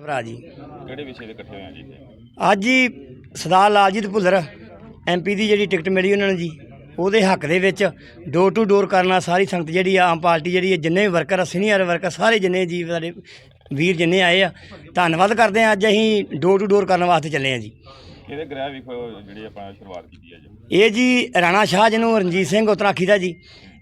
ਭਰਾ ਜੀ। ਕਿਹੜੇ ਵਿਸ਼ੇ ਦੇ ਇਕੱਠੇ ਹੋਏ ਆ ਜੀ ਇੱਥੇ? ਅੱਜ ਹੀ ਸਰਦਾਰ ਲਾਲਜੀਤ ਭੁੱਲਰ ਐਮਪੀ ਦੀ ਜਿਹੜੀ ਟਿਕਟ ਮਿਲੀ ਉਹਨਾਂ ਨੂੰ ਜੀ ਉਹਦੇ ਹੱਕ ਦੇ ਵਿੱਚ ਡੋਰ ਟੂ ਡੋਰ ਕਰਨਾ ਸਾਰੀ ਸੰਗਤ ਜਿਹੜੀ ਆ ਆਮ ਪਾਰਟੀ ਜਿਹੜੀ ਹੈ ਜਿੰਨੇ ਵੀ ਵਰਕਰ ਆ ਸੀਨੀਅਰ ਵਰਕਰ ਸਾਰੇ ਜਿੰਨੇ ਜੀ ਸਾਡੇ ਵੀਰ ਜਿੰਨੇ ਆਏ ਆ ਧੰਨਵਾਦ ਕਰਦੇ ਆ ਅੱਜ ਅਸੀਂ ਡੋਰ ਟੂ ਡੋਰ ਕਰਨ ਵਾਸਤੇ ਚੱਲੇ ਆ ਜੀ। ਇਹਦੇ ਗ੍ਰਹਿ ਵਿਖੋ ਜਿਹੜੀ ਆਪਾਂ ਸ਼ੁਰੂਆਤ ਕੀਤੀ ਹੈ ਜੀ। ਇਹ ਜੀ ਰਾਣਾ ਸ਼ਾਹ ਜਿਹਨੂੰ ਰਣਜੀਤ ਸਿੰਘ ਉਤਰਾਖੀ ਦਾ ਜੀ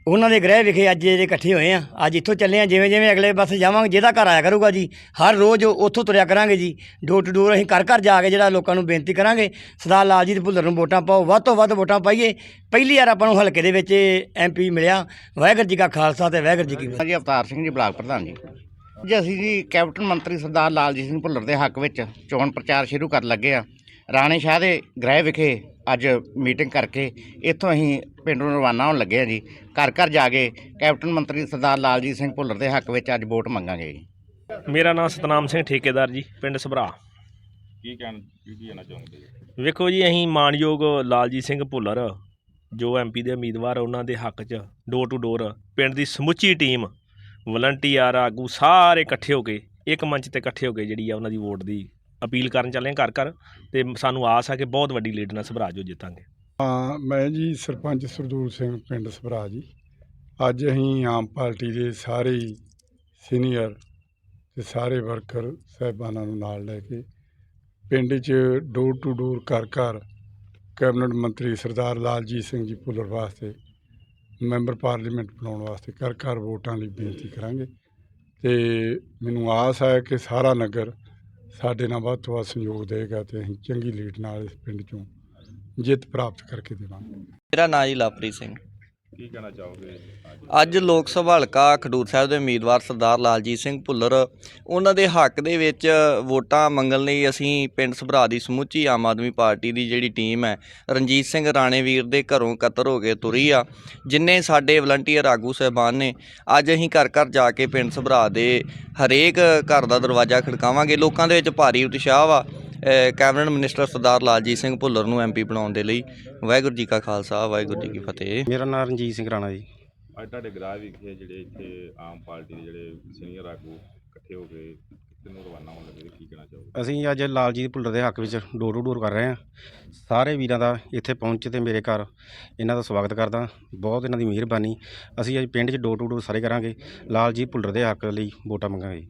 ਉਹਨਾਂ ਦੇ ਗ੍ਰਹਿ ਵਿਖੇ ਅੱਜ ਜਿਹੜੇ ਇਕੱਠੇ ਹੋਏ ਆ। ਅੱਜ ਇੱਥੋਂ ਚੱਲੇ ਆ, ਜਿਵੇਂ ਜਿਵੇਂ ਅਗਲੇ ਪਾਸੇ ਜਾਵਾਂਗੇ, ਜਿਹਦਾ ਘਰ ਆਇਆ ਕਰੂਗਾ ਜੀ, ਹਰ ਰੋਜ਼ ਉੱਥੋਂ ਤੁਰਿਆ ਕਰਾਂਗੇ ਜੀ। ਡੋਰ ਟੂ ਡੋਰ ਅਸੀਂ ਘਰ ਘਰ ਜਾ ਕੇ ਜਿਹੜਾ ਲੋਕਾਂ ਨੂੰ ਬੇਨਤੀ ਕਰਾਂਗੇ, ਸਰਦਾਰ ਲਾਲਜੀਤ ਭੁੱਲਰ ਨੂੰ ਵੋਟਾਂ ਪਾਓ, ਵੱਧ ਤੋਂ ਵੱਧ ਵੋਟਾਂ ਪਾਈਏ। ਪਹਿਲੀ ਵਾਰ ਆਪਾਂ ਨੂੰ ਹਲਕੇ ਦੇ ਵਿੱਚ ਐਮਪੀ ਮਿਲਿਆ। ਵਾਹਿਗੁਰੂ ਜੀ ਕਾ ਖਾਲਸਾ ਤੇ ਵਾਹਿਗੁਰੂ ਜੀ ਕੀ ਫਤਿਹ। ਜੀ ਅਵਤਾਰ ਸਿੰਘ ਜੀ, ਬਲਾਕ ਪ੍ਰਧਾਨ ਜੀ। ਜੀ, ਅਸੀਂ ਜੀ ਕੈਪਟਨ ਮੰਤਰੀ ਸਰਦਾਰ ਲਾਲਜੀਤ ਸਿੰਘ ਭੁੱਲਰ ਦੇ ਹੱਕ ਵਿੱਚ ਚੋਣ ਪ੍ਰਚਾਰ ਸ਼ੁਰੂ ਕਰਨ ਲੱਗੇ ਆ। ਰਾਣੇ ਸ਼ਾਹ ਦੇ ਗ੍ਰਹਿ ਵਿਖੇ ਅੱਜ ਮੀਟਿੰਗ ਕਰਕੇ ਇੱਥੋਂ ਅਸੀਂ ਪਿੰਡ ਨੂੰ ਰਵਾਨਾ ਹੋਣ ਲੱਗੇ ਆ ਜੀ। ਘਰ ਘਰ ਜਾ ਕੇ ਕੈਪਟਨ ਮੰਤਰੀ ਸਰਦਾਰ ਲਾਲਜੀਤ ਸਿੰਘ ਭੁੱਲਰ ਦੇ ਹੱਕ ਵਿੱਚ ਅੱਜ ਵੋਟ ਮੰਗਾਂਗੇ ਜੀ। ਮੇਰਾ ਨਾਮ ਸਤਨਾਮ ਸਿੰਘ ਠੇਕੇਦਾਰ ਜੀ ਪਿੰਡ ਸਭਰਾ। ਕੀ ਕਹਿਣ ਕੀ ਕੀ ਕਹਿਣਾ ਚਾਹੁੰਦੇ ਜੀ ਵੇਖੋ ਜੀ ਅਸੀਂ ਮਾਨਯੋਗ ਲਾਲਜੀਤ ਸਿੰਘ ਭੁੱਲਰ ਜੋ ਐਮਪੀ ਦੇ ਉਮੀਦਵਾਰ ਉਹਨਾਂ ਦੇ ਹੱਕ 'ਚ ਡੋਰ ਟੂ ਡੋਰ ਪਿੰਡ ਦੀ ਸਮੁੱਚੀ ਟੀਮ ਵਲੰਟੀਅਰ ਆਗੂ ਸਾਰੇ ਇਕੱਠੇ ਹੋ ਕੇ ਇੱਕ ਮੰਚ ਤੇ ਇਕੱਠੇ ਹੋ ਕੇ ਜਿਹੜੀ ਆ ਉਹਨਾਂ ਦੀ ਵੋਟ ਦੀ ਅਪੀਲ ਕਰਨ ਚੱਲੇ ਹਾਂ ਘਰ ਘਰ ਤੇ ਸਾਨੂੰ ਆਸ ਆ ਕਿ ਬਹੁਤ ਵੱਡੀ ਲੀਡ ਨਾਲ ਸਭਰਾ ਜੋ ਜਿੱਤਾਂਗੇ। ਹਾਂ, ਮੈਂ ਜੀ ਸਰਪੰਚ ਸਰਦੂਲ ਸਿੰਘ ਪਿੰਡ ਸਭਰਾ ਜੀ। ਅੱਜ ਅਸੀਂ ਆਮ ਪਾਰਟੀ ਦੇ ਸਾਰੇ ਸੀਨੀਅਰ ਤੇ ਸਾਰੇ ਵਰਕਰ ਸਾਹਿਬਾਨਾਂ ਨੂੰ ਨਾਲ ਲੈ ਕੇ ਪਿੰਡ 'ਚ ਡੋਰ ਟੂ ਡੋਰ ਘਰ ਘਰ ਕੈਬਨਿਟ ਮੰਤਰੀ ਸਰਦਾਰ ਲਾਲਜੀਤ ਸਿੰਘ ਜੀ ਭੁੱਲਰ ਵਾਸਤੇ, ਮੈਂਬਰ ਪਾਰਲੀਮੈਂਟ ਬਣਾਉਣ ਵਾਸਤੇ ਘਰ ਘਰ ਵੋਟਾਂ ਲਈ ਬੇਨਤੀ ਕਰਾਂਗੇ। ਤੇ ਮੈਨੂੰ ਆਸ ਹੈ ਕਿ ਸਾਰਾ ਨਗਰ ਸਾਡੇ ਨਾਲ ਵੱਧ ਤੋਂ ਵੱਧ ਸਹਿਯੋਗ ਦੇਗਾ ਤੇ ਅਸੀਂ ਚੰਗੀ ਲੀਡ ਨਾਲ ਇਸ ਪਿੰਡ 'ਚੋਂ ਜਿੱਤ ਪ੍ਰਾਪਤ ਕਰਕੇ ਦੇਵਾਂਗੇ। ਮੇਰਾ ਨਾਂ ਜੀ ਲਵਪ੍ਰੀਤ ਸਿੰਘ। ਕੀ ਕਹਿਣਾ ਚਾਹੋਗੇ ਅੱਜ ਅੱਜ ਲੋਕ ਸਭਾ ਹਲਕਾ ਖਡੂਰ ਸਾਹਿਬ ਦੇ ਉਮੀਦਵਾਰ ਸਰਦਾਰ ਲਾਲਜੀਤ ਸਿੰਘ ਭੁੱਲਰ, ਉਹਨਾਂ ਦੇ ਹੱਕ ਦੇ ਵਿੱਚ ਵੋਟਾਂ ਮੰਗਣ ਲਈ ਅਸੀਂ ਪਿੰਡ ਸਭਰਾ ਦੀ ਸਮੁੱਚੀ ਆਮ ਆਦਮੀ ਪਾਰਟੀ ਦੀ ਜਿਹੜੀ ਟੀਮ ਹੈ, ਰਣਜੀਤ ਸਿੰਘ ਰਾਣੇਵੀਰ ਦੇ ਘਰੋਂ ਇਕੱਤਰ ਹੋ ਕੇ ਤੁਰੀ ਆ। ਜਿੰਨੇ ਸਾਡੇ ਵਲੰਟੀਅਰ ਆਗੂ ਸਹਿਬਾਨ ਨੇ, ਅੱਜ ਅਸੀਂ ਘਰ ਘਰ ਜਾ ਕੇ ਪਿੰਡ ਸਭਰਾ ਦੇ ਹਰੇਕ ਘਰ ਦਾ ਦਰਵਾਜ਼ਾ ਖੜਕਾਵਾਂਗੇ। ਲੋਕਾਂ ਦੇ ਵਿੱਚ ਭਾਰੀ ਉਤਸ਼ਾਹ ਵਾ। ਕੈਬਨਿਟ ਮਿਨਿਸਟਰ ਸਰਦਾਰ ਲਾਲਜੀਤ ਸਿੰਘ ਭੁੱਲਰ ਨੂੰ ਐਮਪੀ ਬਣਾਉਣ ਦੇ ਲਈ ਵਾਹਿਗੁਰੂ ਜੀ ਕਾ ਖਾਲਸਾ ਵਾਹਿਗੁਰੂ ਜੀ ਕੀ ਫਤਿਹ। ਮੇਰਾ ਨਾਮ ਰਣਜੀਤ ਸਿੰਘ ਰਾਣਾ ਜੀ। ਅੱਜ ਤੁਹਾਡੇ ਗ੍ਰਹਿ ਵਿਖੇ ਜਿਹੜੇ ਇੱਥੇ ਆਮ ਪਾਰਟੀ ਦੇ ਜਿਹੜੇ ਸੀਨੀਅਰ ਆਗੂ ਇਕੱਠੇ ਹੋ ਕੇ ਕਿਤੇ ਨੂੰ ਰਵਾਨਾ ਹੋਣ ਲੱਗੇ ਕੀ ਕਹਿਣਾ ਚਾਹੋਗੇ? ਅਸੀਂ ਅੱਜ ਲਾਲਜੀਤ ਭੁੱਲਰ ਦੇ ਹੱਕ ਵਿੱਚ ਡੋਰ ਟੂ ਡੋਰ ਕਰ ਰਹੇ ਹਾਂ। ਸਾਰੇ ਵੀਰਾਂ ਦਾ ਇੱਥੇ ਪਹੁੰਚ ਤੇ ਮੇਰੇ ਘਰ ਇਹਨਾਂ ਦਾ ਸਵਾਗਤ ਕਰਦਾ ਬਹੁਤ ਇਹਨਾਂ ਦੀ ਮਿਹਰਬਾਨੀ। ਅਸੀਂ ਅੱਜ ਪਿੰਡ 'ਚ ਡੋਰ ਟੂ ਡੋਰ ਸਾਰੇ ਕਰਾਂਗੇ। ਲਾਲਜੀਤ ਭੁੱਲਰ ਦੇ ਹੱਕ ਲਈ ਵੋਟਾਂ ਮੰਗਾਂਗੇ।